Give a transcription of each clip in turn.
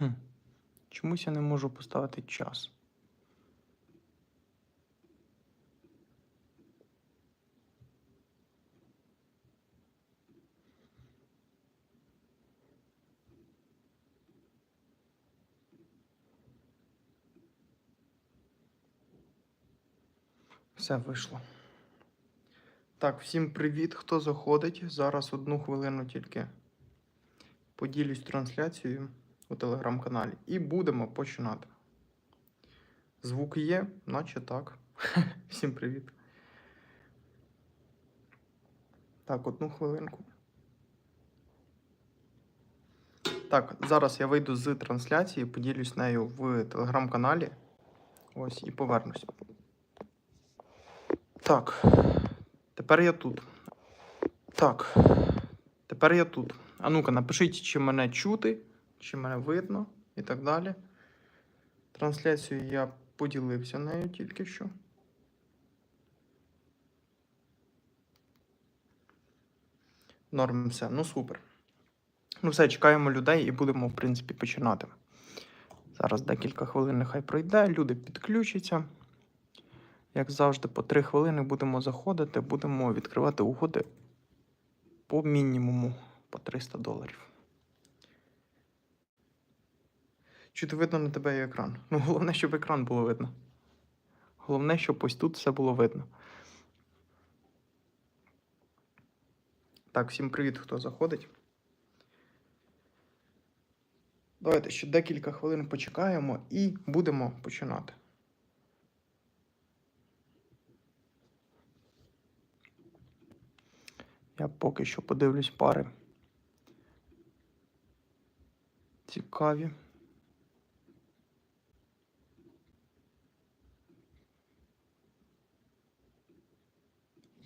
Хм. Чомусь я не можу поставити час. Все вийшло. Так, всім привіт, хто заходить. Зараз одну хвилину тільки поділюсь трансляцією у телеграм-каналі і будемо починати. Звук є, наче так. Всім привіт. Так, одну хвилинку. Так, зараз я вийду з трансляції, поділюсь нею в телеграм-каналі. Ось і повернусь. Так, тепер я тут. Так, тепер я тут. А ну-ка, напишіть, чи мене чути, чи мене видно і так далі. Трансляцію я поділився нею тільки що. Норм все. Ну супер. Ну все, чекаємо людей і будемо, в принципі, починати. Зараз декілька хвилин нехай пройде, люди підключаться. Як завжди, по 3 хвилини будемо заходити, будемо відкривати угоди по мінімуму по 300 доларів. Чути видно на тебе і екран. Ну, головне, щоб екран було видно. Головне, щоб ось тут все було видно. Так, всім привіт, хто заходить. Давайте ще декілька хвилин почекаємо і будемо починати. Я поки що подивлюсь пари. Цікаві.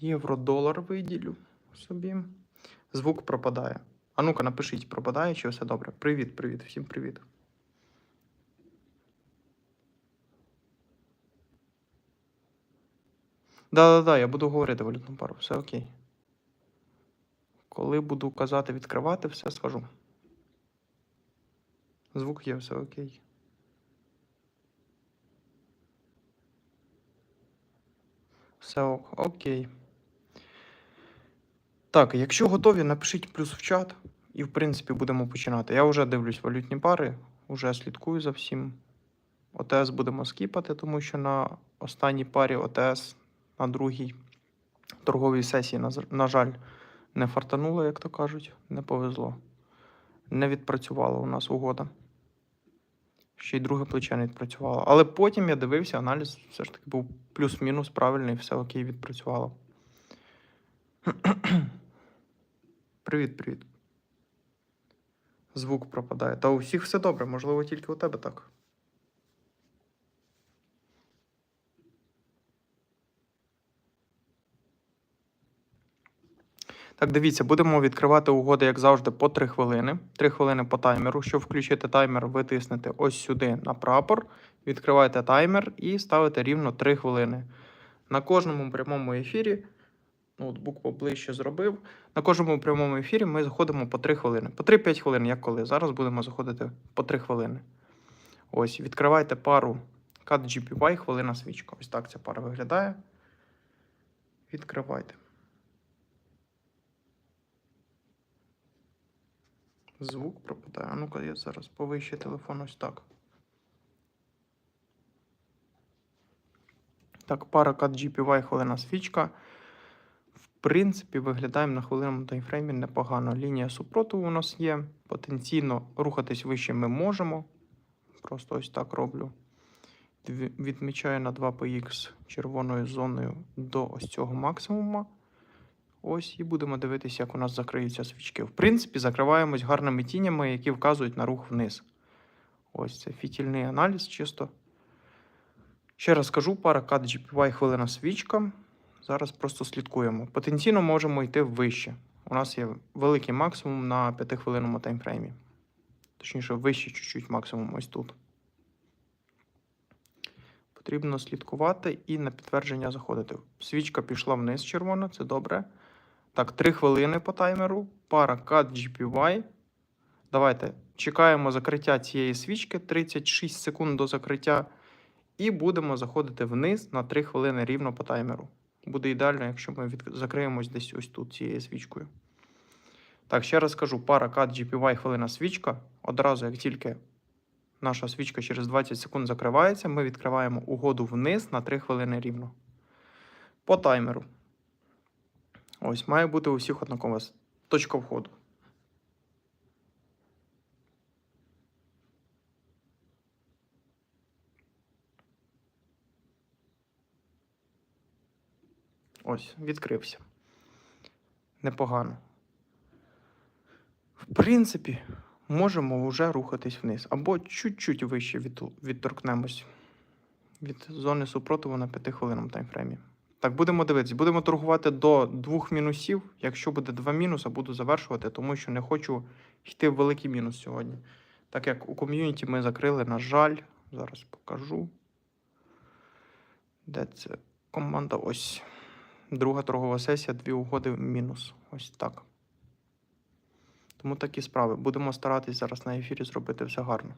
Євро-долар виділю собі. Звук пропадає. А ну-ка, напишіть, пропадає чи все добре. Привіт, привіт, всім привіт. Да-да-да, я буду говорити валютну пару, все окей. Коли буду казати відкривати, все скажу. Звук є, все окей. Все ок, окей. Так, якщо готові, напишіть плюс в чат, і в принципі будемо починати. Я вже дивлюсь валютні пари, вже слідкую за всім. ОТС будемо скіпати, тому що на останній парі ОТС на другій торговій сесії, на, жаль, не фартануло, як то кажуть, не повезло. Не відпрацювала у нас угода. Ще й друге плече не відпрацювало. Але потім я дивився, аналіз все ж таки був плюс-мінус правильний, все окей, відпрацювало. Привіт, привіт. Звук пропадає. Та у всіх все добре, можливо, тільки у тебе так. Так, дивіться, будемо відкривати угоди, як завжди, по 3 хвилини. 3 хвилини по таймеру. Щоб включити таймер, ви тиснете ось сюди на прапор, відкриваєте таймер і ставите рівно 3 хвилини. На кожному прямому ефірі, ноутбук поближче зробив. На кожному прямому ефірі ми заходимо по 3 хвилини. По 3-5 хвилин, як коли. Зараз будемо заходити по 3 хвилини. Ось, відкривайте пару CAD GPY, хвилина свічка. Ось так ця пара виглядає. Відкривайте. Звук пропадає. А ну-ка, я зараз повище телефон ось так. Так, пара CAD GPY, хвилина свічка. Принципі, виглядаємо на хвилинному таймфреймі непогано. Лінія супротиву у нас є. Потенційно рухатись вище ми можемо. Просто ось так роблю. Відмічаю на 2px червоною зоною до ось цього максимума. Ось і будемо дивитися, як у нас закриються свічки. В принципі, закриваємось гарними тінями, які вказують на рух вниз. Ось це фітільний аналіз чисто. Ще раз кажу, пара CAD GPY хвилина свічка. Зараз просто слідкуємо. Потенційно можемо йти вище. У нас є великий максимум на 5-хвилинному таймфреймі. Точніше, вище чуть-чуть максимум ось тут. Потрібно слідкувати і на підтвердження заходити. Свічка пішла вниз червона, це добре. Так, 3 хвилини по таймеру. Пара CAD GPY. Давайте Чекаємо закриття цієї свічки 36 секунд до закриття. І будемо заходити вниз на 3 хвилини рівно по таймеру. Буде ідеально, якщо ми від... закриємось десь ось тут цією свічкою. Так, ще раз скажу: пара CAD GPY хвилина свічка. Одразу, як тільки наша свічка через 20 секунд закривається, ми відкриваємо угоду вниз на 3 хвилини рівно. По таймеру. Ось, має бути у всіх однакова точка входу. Ось, відкрився. Непогано. В принципі, можемо вже рухатись вниз. Або чуть-чуть вище від, відторкнемось від зони супротиву на 5 хвилинному таймфреймі. Так, будемо дивитися. Будемо торгувати до двох мінусів. Якщо буде два мінуса, буду завершувати, тому що не хочу йти в великий мінус сьогодні. Так як у ком'юніті ми закрили, на жаль, зараз покажу. Де це команда? Ось. Друга торгова сесія, дві угоди в мінус. Ось так. Тому такі справи. Будемо старатись зараз на ефірі зробити все гарно.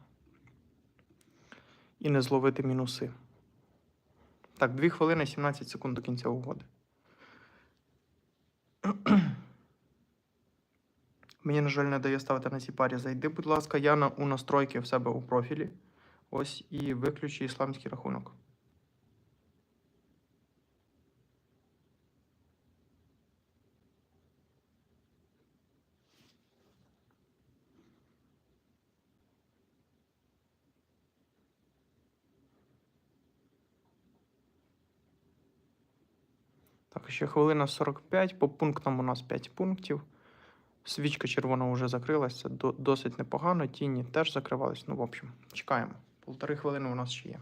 І не зловити мінуси. Так, 2 хвилини 17 секунд до кінця угоди. Мені, на жаль, не дає ставити на цій парі. Зайди, будь ласка, Яна, у настройки в себе у профілі. Ось і виключи ісламський рахунок. Так, ще хвилина 45. По пунктам у нас 5 пунктів. Свічка червона вже закрилася, досить непогано. Тіні теж закривались. Ну, в общем, чекаємо. Полтори хвилини у нас ще є.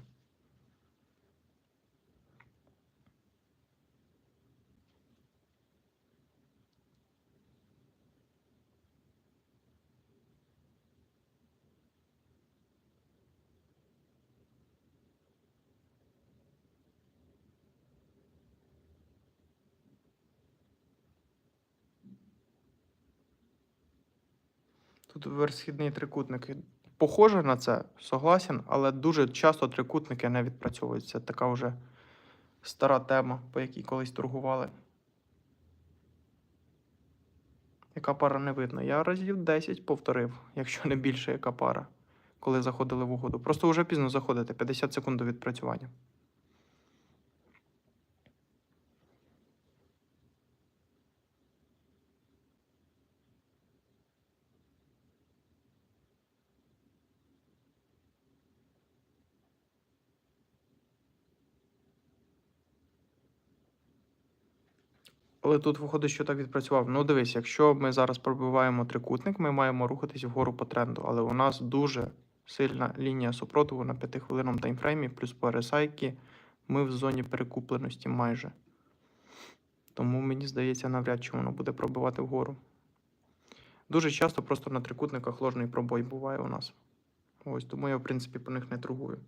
Тут верхсхідний трикутник. Похоже на це, согласен, але дуже часто трикутники не відпрацьовуються. Така вже стара тема, по якій колись торгували. Яка пара не видно. Я разів 10 повторив, якщо не більше, яка пара, коли заходили в угоду. Просто вже пізно заходити, 50 секунд до відпрацювання. Але тут виходить, що так відпрацював. Ну, дивись, якщо ми зараз пробиваємо трикутник, ми маємо рухатись вгору по тренду. Але у нас дуже сильна лінія супротиву на 5 хвилинному таймфреймі, плюс по RSI ми в зоні перекупленості майже. Тому мені здається, навряд чи воно буде пробивати вгору. Дуже часто просто на трикутниках ложний пробой буває у нас. Ось, тому я, в принципі, по них не торгую.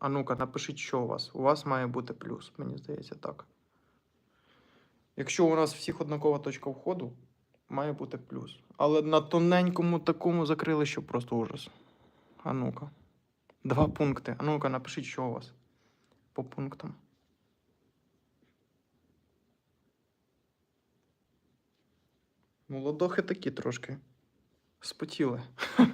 А ну-ка, напишіть, що у вас. У вас має бути плюс, мені здається, так. Якщо у нас всіх однакова точка входу, має бути плюс. Але на тоненькому такому закрили, що просто ужас. А ну-ка. Два пункти. А ну-ка, напишіть, що у вас по пунктам. Молодохи такі трошки. Спотіли.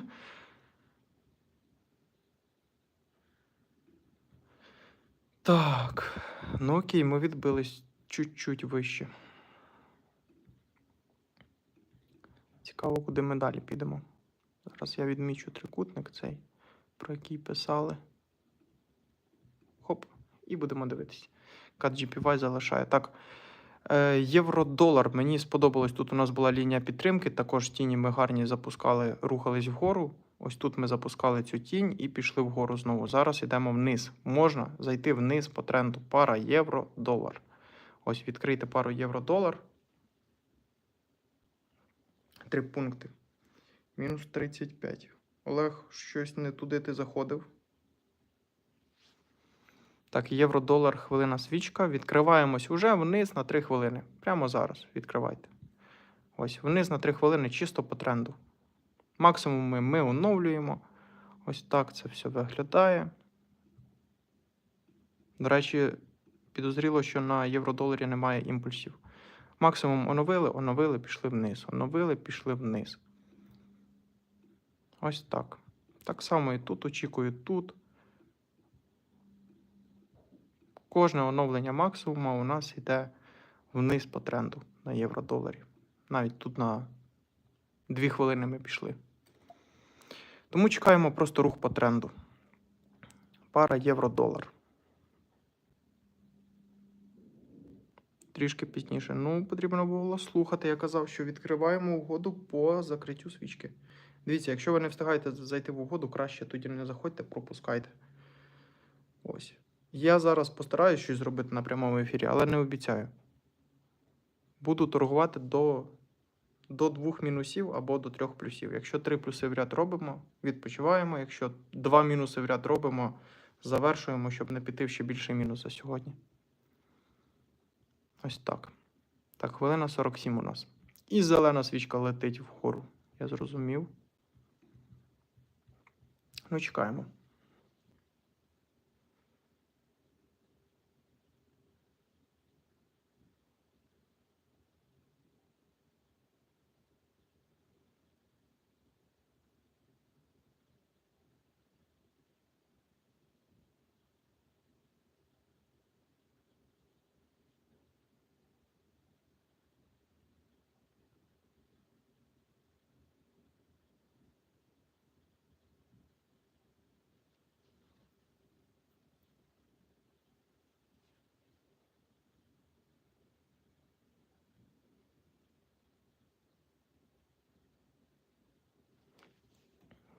Так, ну окей, ми відбились чуть-чуть вище. Цікаво, куди ми далі підемо. Зараз я відмічу трикутник цей, про який писали. Хоп, і будемо дивитись. CAD-GPY залишає. Так, е, євро-долар. Мені сподобалось. Тут у нас була лінія підтримки. Також тіні ми гарні запускали, рухались вгору. Ось тут ми запускали цю тінь і пішли вгору знову. Зараз йдемо вниз. Можна зайти вниз по тренду. Пара євро-долар. Ось відкрийте пару євро-долар. Три пункти. Мінус 35. Олег, щось не туди ти заходив. Так, євро-долар, хвилина свічка. Відкриваємось уже вниз на 3 хвилини. Прямо зараз відкривайте. Ось вниз на 3 хвилини чисто по тренду. Максимуми ми оновлюємо. Ось так це все виглядає. До речі, підозріло, що на євро-доларі немає імпульсів. Максимум оновили, оновили, пішли вниз. Оновили, пішли вниз. Ось так. Так само і тут очікую тут. Кожне оновлення максимума у нас йде вниз по тренду на євро-доларі. Навіть тут на 2 хвилини ми пішли. Тому чекаємо просто рух по тренду. Пара євро-долар. Трішки пізніше. Ну, потрібно було слухати. Я казав, що відкриваємо угоду по закриттю свічки. Дивіться, якщо ви не встигаєте зайти в угоду, краще тоді не заходьте, пропускайте. Ось. Я зараз постараюсь щось зробити на прямому ефірі, але не обіцяю. Буду торгувати до, до двох мінусів або до трьох плюсів. Якщо три плюси в ряд робимо, відпочиваємо. Якщо два мінуси в ряд робимо, завершуємо, щоб не піти в ще більший мінус за сьогодні. Ось так. Так, хвилина 47 у нас. І зелена свічка летить вгору. Я зрозумів. Ну, чекаємо.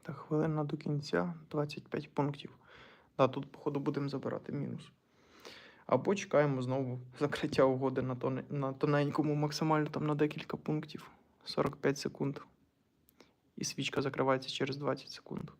Так, хвилина до кінця 25 пунктів. Да, тут, походу, будемо забирати мінус. Або чекаємо знову закриття угоди на, тон... на тоненькому, максимально там на декілька пунктів. 45 секунд. І свічка закривається через 20 секунд.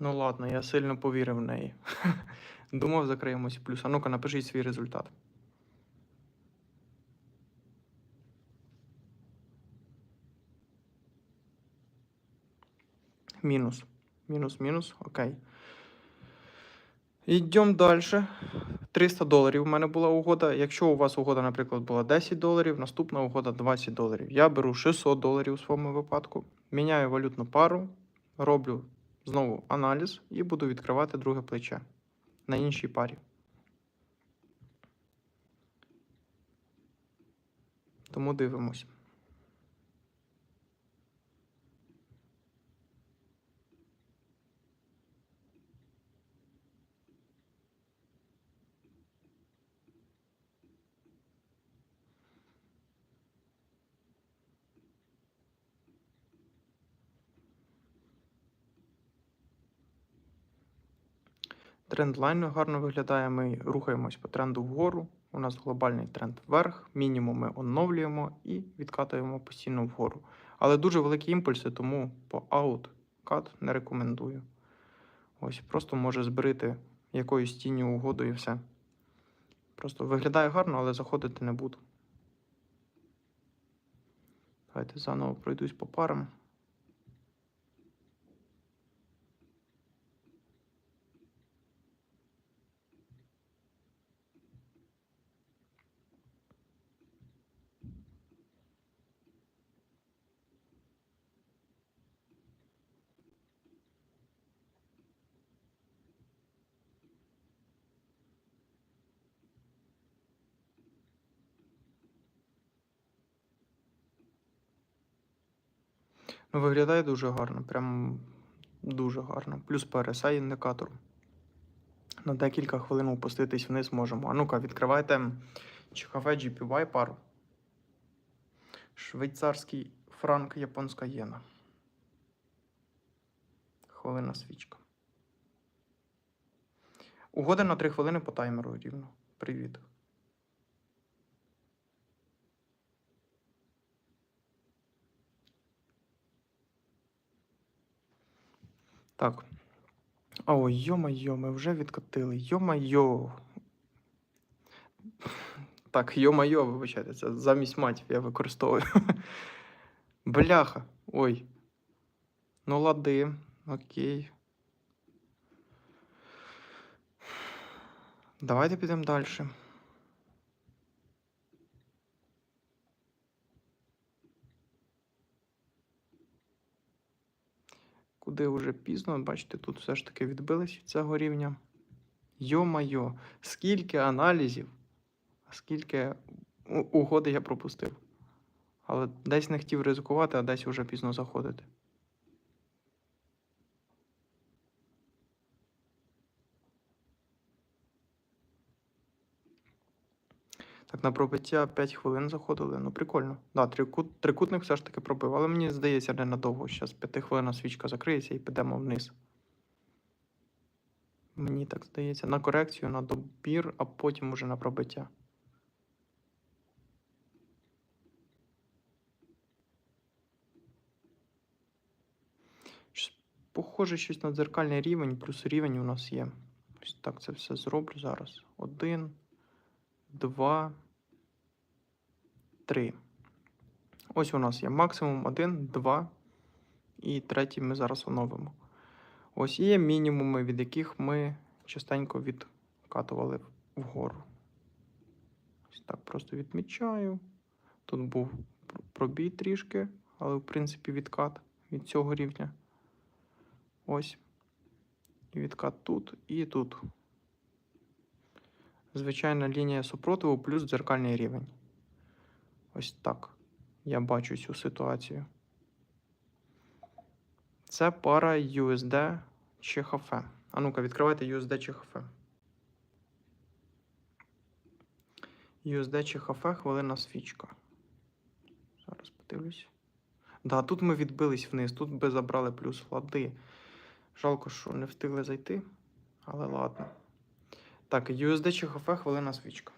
Ну ладно, я сильно повірив в неї. Думав, закриємося плюс. А ну-ка, напишіть свій результат. Мінус. Мінус, мінус. Окей. Йдемо далі. 300 доларів у мене була угода. Якщо у вас угода, наприклад, була 10 доларів, наступна угода 20 доларів. Я беру 600 доларів у своєму випадку, міняю валютну пару, роблю знову аналіз і буду відкривати друге плече на іншій парі. Тому дивимось. Трендлайн гарно виглядає. Ми рухаємось по тренду вгору. У нас глобальний тренд вверх, мінімум ми оновлюємо і відкатуємо постійно вгору. Але дуже великі імпульси, тому по ауткат не рекомендую. Ось, просто може зберити якоюсь тінню угоду і все. Просто виглядає гарно, але заходити не буду. Давайте заново пройдусь по парам. Ну, виглядає дуже гарно. Прям Дуже гарно. Плюс по RSI індикатору. На декілька хвилин опуститись вниз можемо. А ну-ка, відкривайте ЧХВ GPY пару. Швейцарський франк, японська єна. Хвилина свічка. Угода на 3 хвилини по таймеру рівно. Привіт. Так. О, йо-майо, ми вже відкатили. Йо-майо. Так, йо-майо, вибачайте, це замість матів я використовую. Бляха. Ой. Ну, лади. Окей. Давайте підемо далі. Куди вже пізно, бачите, тут все ж таки відбились від цього рівня. Йо-майо, скільки аналізів, а скільки угоди я пропустив. Але десь не хотів ризикувати, а десь вже пізно заходити. Так, на пробиття 5 хвилин заходили. Ну, прикольно. Да, трикут, трикутник все ж таки пробив, але мені здається, ненадовго. Зараз 5 хвилин свічка закриється і підемо вниз. Мені так здається, на корекцію, на добір, а потім уже на пробиття. Похоже, щось на дзеркальний рівень, плюс рівень у нас є. Ось так це все зроблю зараз. Один, два, три. Ось у нас є максимум один, два. І третій ми зараз оновимо. Ось є мінімуми, від яких ми частенько відкатували вгору. Ось так просто відмічаю. Тут був пробій трішки, але в принципі відкат від цього рівня. Ось. Відкат тут і тут. Звичайна лінія супротиву плюс дзеркальний рівень. Ось так. Я бачу цю ситуацію. Це пара USD ЧХФ. А ну-ка, відкривайте USD ЧХФ. USD ЧХФ, хвилина свічка. Зараз подивлюсь. Да, тут ми відбились вниз, тут би забрали плюс лади. Жалко, що не встигли зайти, але ладно. Так, USD ЧХФ, хвилина свічка.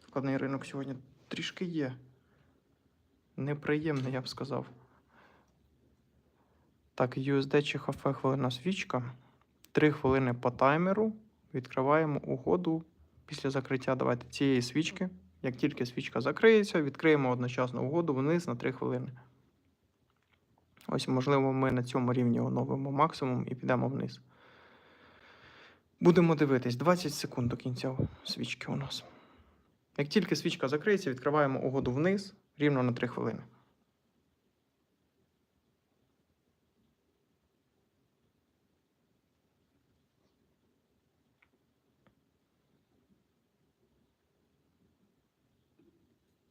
Складний ринок сьогодні трішки є. Неприємний, я б сказав. Так, USD ЧХФ хвилина свічка. 3 хвилини по таймеру. Відкриваємо угоду після закриття. Давайте цієї свічки. Як тільки свічка закриється, відкриємо одночасно угоду вниз на 3 хвилини. Ось, можливо, ми на цьому рівні оновимо максимум і підемо вниз. Будемо дивитись 20 секунд до кінця свічки у нас. Як тільки свічка закриється, відкриваємо угоду вниз рівно на 3 хвилини.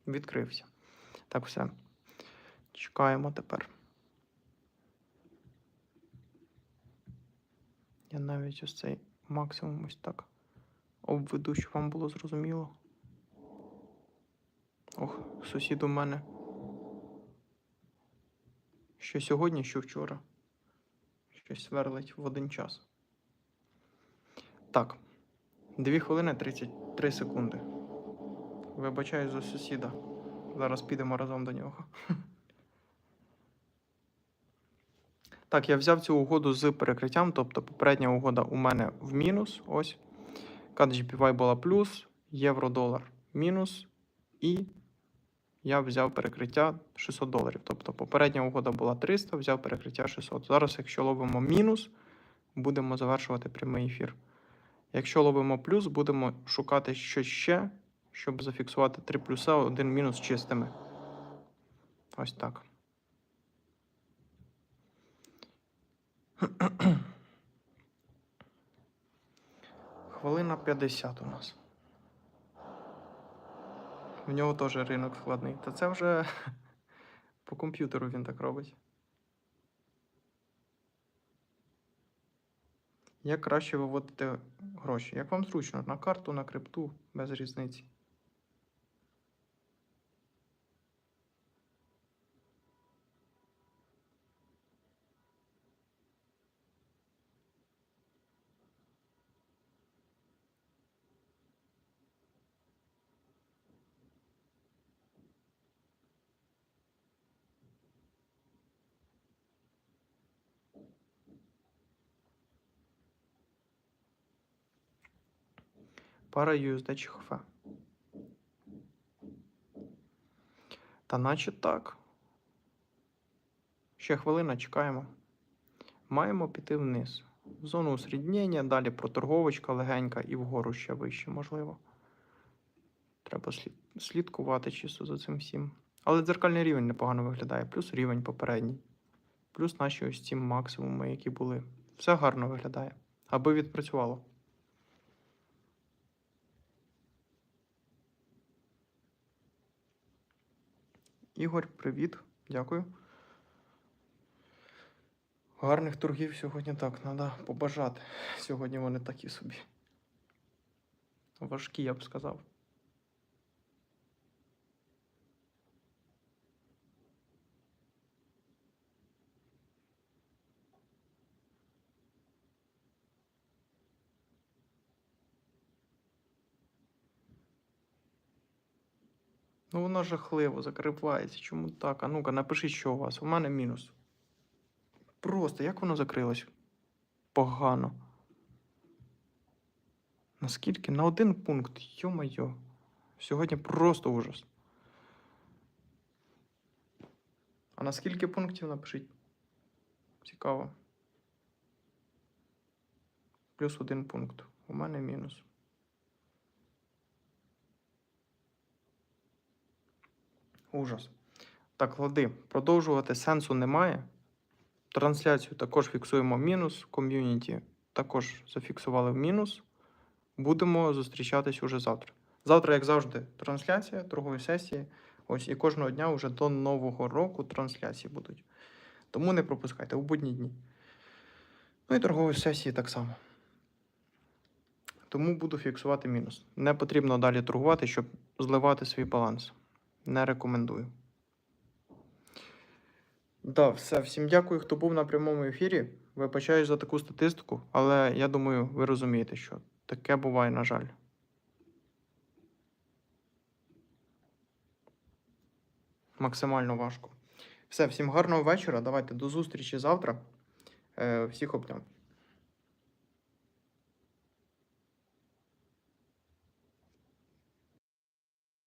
Відкрився. Так, все. Чекаємо тепер. Я навіть ось цей максимум ось так обведу, щоб вам було зрозуміло. Ох, сусід у мене. Що сьогодні, що вчора. Щось сверлить в один час. Так. 2 хвилини 33 секунди. Вибачаю за сусіда. Зараз підемо разом до нього. Так, я взяв цю угоду з перекриттям, тобто попередня угода у мене в мінус. Ось. GPY була плюс, євро-долар мінус. І я взяв перекриття 600 доларів. Тобто попередня угода була 300, взяв перекриття 600. Зараз, якщо ловимо мінус, будемо завершувати прямий ефір. Якщо ловимо плюс, будемо шукати щось ще, щоб зафіксувати 3 плюса, один мінус чистими. Ось так. Хвилина 50 у нас в нього теж ринок складний. Та це вже по комп'ютеру він так робить. Як краще виводити гроші? Як вам зручно? На карту, на крипту без різниці. Пара USD чи. Та наче так. Ще хвилина, чекаємо. Маємо піти вниз. В зону усріднення, далі проторговочка легенька і вгору ще вище, можливо. Треба слідкувати чисто за цим всім. Але дзеркальний рівень непогано виглядає, плюс рівень попередній. Плюс наші ось ці максимуми, які були. Все гарно виглядає. Аби відпрацювало. Ігор, привіт. Дякую. Гарних торгів сьогодні так, треба побажати. Сьогодні вони такі собі. Важкі, я б сказав. Ну, воно жахливо закривається. Чому так? А ну-ка, напишіть, що у вас. У мене мінус. Просто як воно закрилось? Погано. Наскільки? На один пункт. Йо-майо. Сьогодні просто ужас. А на скільки пунктів напишіть? Цікаво. Плюс один пункт. У мене мінус. Ужас. Так, лади, продовжувати сенсу немає. Трансляцію також фіксуємо мінус. Ком'юніті також зафіксували в мінус. Будемо зустрічатись уже завтра. Завтра, як завжди, трансляція торгової сесії. Ось і кожного дня вже до Нового року трансляції будуть. Тому не пропускайте у будні дні. Ну і торгової сесії так само. Тому буду фіксувати мінус. Не потрібно далі торгувати, щоб зливати свій баланс. Не рекомендую. Да, все. Всім дякую, хто був на прямому ефірі. Вибачаю за таку статистику, але я думаю, ви розумієте, що таке буває, на жаль. Максимально важко. Все, всім гарного вечора. Давайте до зустрічі завтра. Е, всіх обняв.